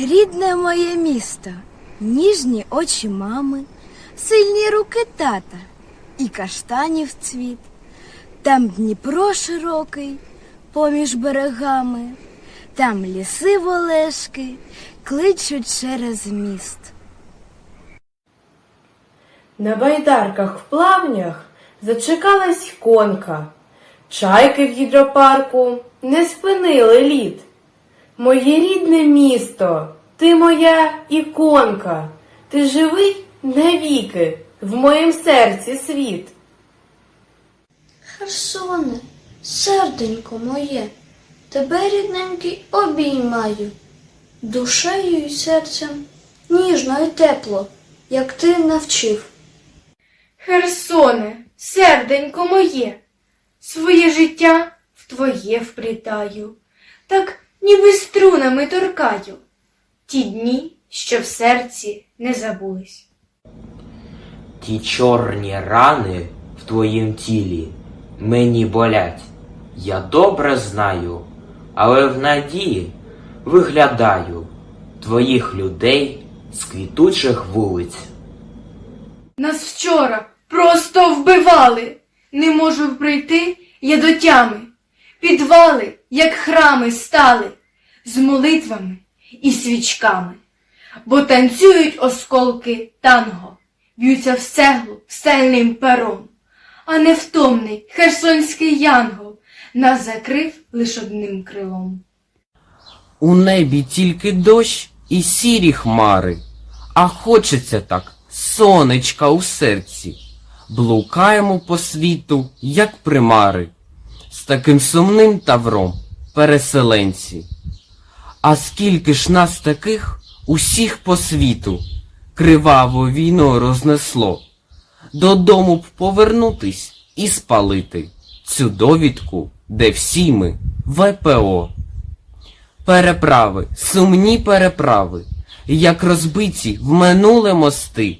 Рідне моє місто, ніжні очі мами, сильні руки тата і каштанів цвіт. Там Дніпро широкий, поміж берегами, там ліси волешки кличуть через міст. На байдарках в плавнях зачекалась конка. Чайки в гідропарку не спинили лід. Моє рідне місто, ти моя іконка, ти живий навіки в моїм серці світ. Херсоне, серденько моє, тебе рідненький обіймаю, душею і серцем ніжно і тепло, як ти навчив. Херсоне, серденько моє, своє життя в твоє вплітаю, так ніби струнами торкаю, ті дні, що в серці не забулись. Ті чорні рани в твоїм тілі мені болять. Я добре знаю, але в надії виглядаю твоїх людей з квітучих вулиць. Нас вчора просто вбивали. Не можу прийти я до тями. Підвали, як храми стали, з молитвами і свічками. Бо танцюють осколки танго, б'ються в цеглу стельним пером. А невтомний херсонський янгол нас закрив лиш одним крилом. У небі тільки дощ і сірі хмари, а хочеться так сонечка у серці. Блукаємо по світу, як примари, з таким сумним тавром переселенці. А скільки ж нас таких усіх по світу криваво війною рознесло, додому б повернутись і спалити цю довідку, де всі ми ВПО. Переправи, сумні переправи, як розбиті в минуле мости,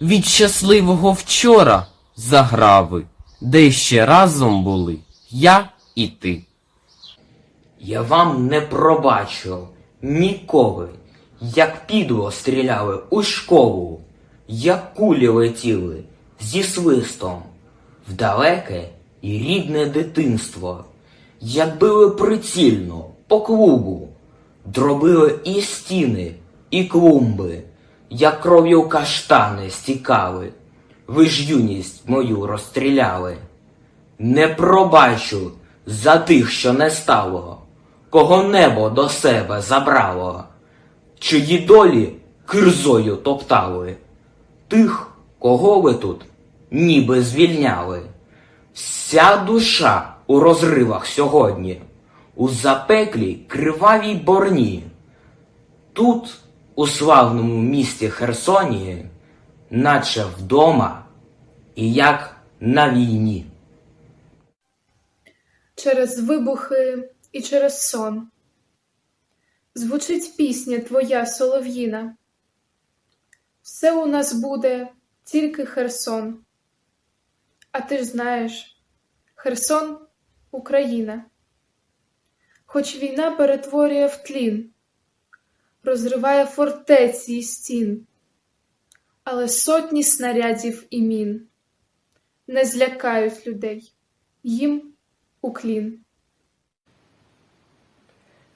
від щасливого вчора заграви, де ще разом були я і ти. Я вам не пробачу ніколи, як підло стріляли у школу, як кулі летіли зі свистом в далеке і рідне дитинство, як били прицільно по клубу, дробили і стіни, і клумби, як кров'ю каштани стікали, ви ж юність мою розстріляли. Не пробачу за тих, що не стало, кого небо до себе забрало, чиї долі кирзою топтали, тих, кого ви тут ніби звільняли. Вся душа у розривах сьогодні, у запеклій кривавій борні. Тут, у славному місті Херсонії, наче вдома і як на війні. Через вибухи і через сон. Звучить пісня твоя солов'їна. Все у нас буде тільки Херсон. А ти ж знаєш, Херсон Україна. Хоч війна перетворює в тлін, розриває фортеці і стін, але сотні снарядів і мін не злякають людей, їм уклін.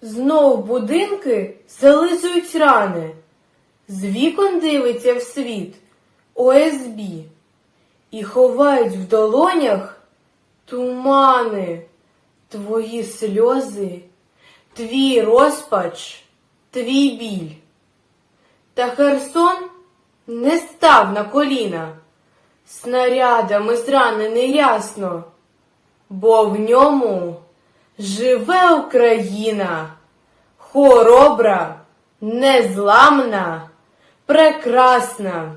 Знов будинки зализують рани, з вікон дивиться в світ ОСБ і ховають в долонях тумани, твої сльози, твій розпач, твій біль. Та Херсон не став на коліна, снарядами зранений ясно, бо в ньому живе Україна, хоробра, незламна, прекрасна.